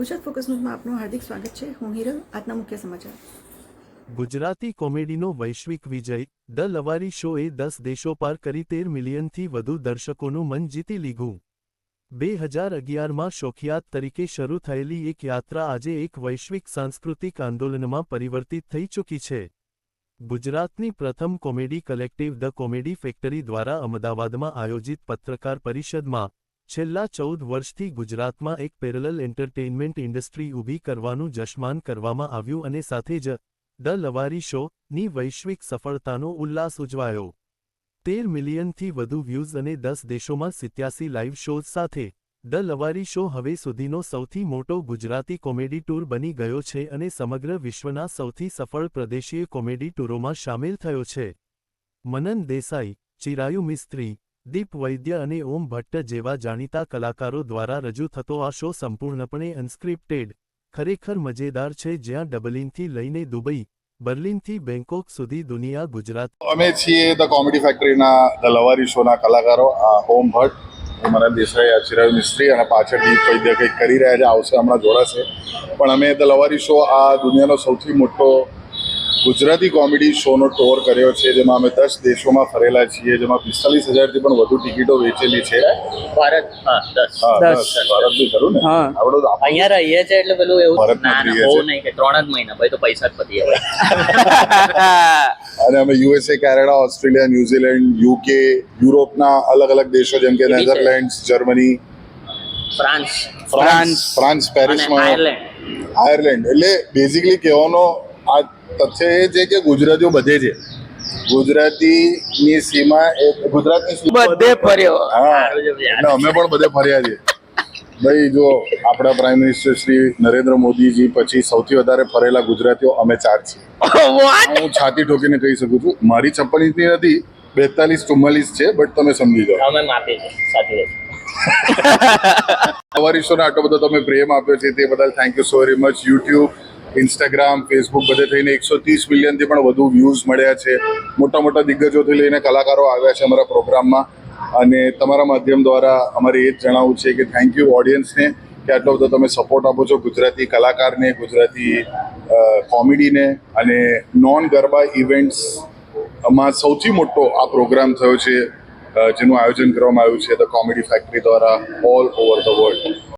Gujarat focus ન્યૂઝમાં આપનું હાર્દિક સ્વાગત છે. હું હિરલ, આજના મુખ્ય સમાચાર. ગુજરાતી કોમેડીનો વૈશ્વિક વિજય ધ લવારી શોએ દસ દેશો પાર કરી તેર મિલિયનથી વધુ દર્શકોનું મન જીતી લીધું. બે હજાર અગિયારમાં શોખિયાત તરીકે શરૂ થયેલી એક યાત્રા આજે એક વૈશ્વિક સાંસ્કૃતિક આંદોલનમાં પરિવર્તિત થઈ ચૂકી છે. ગુજરાતની પ્રથમ comedy collective the comedy factory દ્વારા અમદાવાદમાં આયોજિત પત્રકાર પરિષદમાં છેલ્લા ચૌદ વર્ષથી ગુજરાતમાં એક પેરેલલ એન્ટરટેઇનમેન્ટ ઇન્ડસ્ટ્રી ઊભી કરવાનું જશમાન કરવામાં આવ્યું અને સાથે જ ધ લવારી શો ની વૈશ્વિક સફળતાનો ઉલ્લાસ ઉજવાયો. તેર મિલિયનથી વધુ વ્યૂઝ અને દસ દેશોમાં સિત્યાસી લાઇવ શોઝ સાથે ધ લવારી શો હવે સુધીનો સૌથી મોટો ગુજરાતી કોમેડી ટૂર બની ગયો છે અને સમગ્ર વિશ્વના સૌથી સફળ પ્રદેશીય કોમેડી ટૂરોમાં સામેલ થયો છે. મનન દેસાઈ, ચિરાયુ મિસ્ત્રી દીપ વૈદ્ય અને ઓમ ભટ્ટ જેવા જાણીતા કલાકારો દ્વારા રજૂ થતો આ શો સંપૂર્ણપણે અનસ્ક્રિપ્ટેડ, ખરેખર મજેદાર છે જ્યાં ડબલિનથી લઈને દુબઈ, બર્લિનથી બેંકોક સુધી દુનિયા, ગુજરાત. અમે છીએ ધ કોમેડી ફેક્ટરીના ધ લવારી શોના કલાકારો, આ ઓમ ભટ્ટ મને દેસાઈ અચિરાવ મિસ્ત્રી અને પાછળ દીપ વૈદ્ય કંઈક કરી રહ્યા છે, આવશે હમણાં જોડાશે. પણ અમે ધ લવારી શો આ દુનિયાનો સૌથી મોટો ગુજરાતી કોમેડી શોનો ટોર કર્યો છે જેમાં અમે દસ દેશોમાં ફરેલા છીએ જેમાં પિસ્તાલીસ હજારથી પણ વધુ ટિકિટો વેચેલી છે. ભારત હા દસ. ભારતનું ખરું ને. આપણું. અહીંયા રહીએ છે એટલે પેલું એવું ના ના રહીએ બહુ છે. નહીં કે ત્રણ જ મહિના ભાઈ તો પૈસા જ પતી જાય. અને અમે USA Canada Australia New Zealand UK યુરોપના અલગ અલગ દેશો જેમ કે Netherlands Germany France. France France પેરિસમાં. આયર્લેન્ડ આયર્લેન્ડ એટલે બેઝિકલી કહેવાનો આ તથ્ય એ છે કે ગુજરાતીઓ બધે છે. ગુજરાતીની સીમા ગુજરાતની સીમા બધે ફર્યો. હા. એટલે અમે પણ બધે ફર્યા છીએ. ભાઈ જો આપણા પ્રાઇમ મિનિસ્ટર શ્રી નરેન્દ્ર મોદીજી પછી સૌથી વધારે ફરેલા ગુજરાતીઓ અમે ચાર છીએ. હું છાતી ઠોકીને કહી શકું છું મારી છપ્પન ઇંચની નથી બેતાલીસ ચુમ્માલીસ છે બટ તમે સમજી જાઓ. અમારી શોને આટલો બધો તમે પ્રેમ આપ્યો છે તે બદલ thank you so very much YouTube Instagram Facebook બધે થઈને એકસો ત્રીસ મિલિયનથી પણ વધુ વ્યૂઝ મળ્યા છે. મોટા મોટા દિગ્ગજોથી લઈને કલાકારો આવ્યા છે અમારા પ્રોગ્રામમાં. અને તમારા માધ્યમ દ્વારા અમારે એ જ જણાવવું છે કે થેન્ક યુ ઓડિયન્સને કે આટલો બધો તમે સપોર્ટ આપો છો ગુજરાતી કલાકારને, ગુજરાતી કોમેડીને અને નોન ગરબા ઇવેન્ટ્સમાં સૌથી મોટો આ પ્રોગ્રામ થયો છે જેનું આયોજન કરવામાં આવ્યું છે ધ કોમેડી ફેક્ટરી દ્વારા ઓલ ઓવર ધ વર્લ્ડ